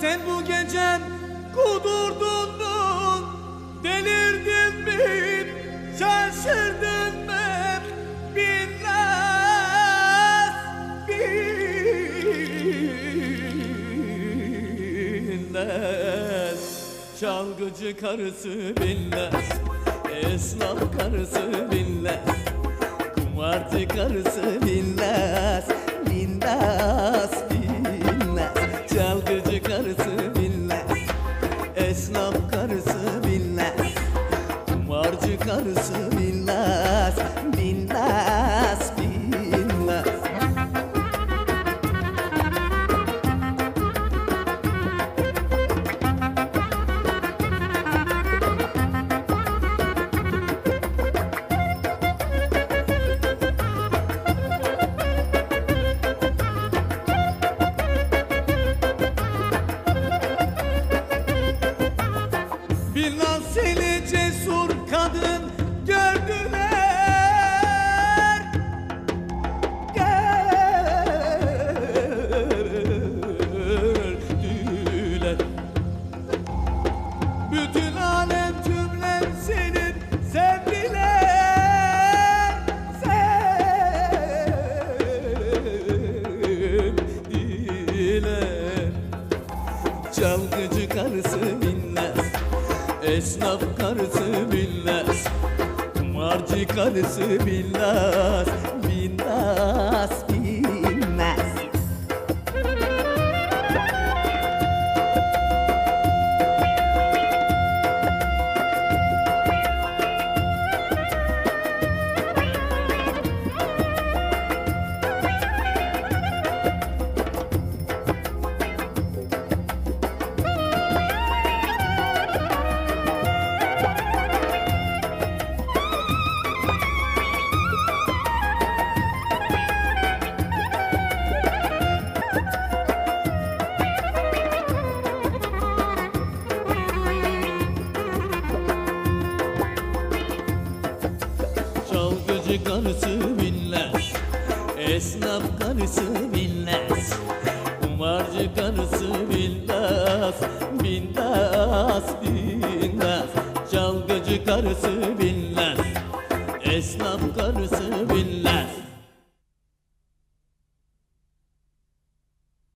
sen bu gece kudurdun mu? Delirdin mi? Şaşırdın mı? Bilmez, bilmez Çalgıcı karısı bilmez Esnaf karısı bilmez Kumarcı karısı bilmez karısı bilmez Bilmez, bilmez. Bilmem Sevdiler Çalgıcı karısı bilmez Esnaf karısı bilmez Kumarcı karısı Bilmez, Çalgıcı karısı bilmez. Esnaf karısı bilmez. Kumarcı karısı bilmez. Bilmez, bilmez. Çalgıcı karısı bilmez. Esnaf karısı bilmez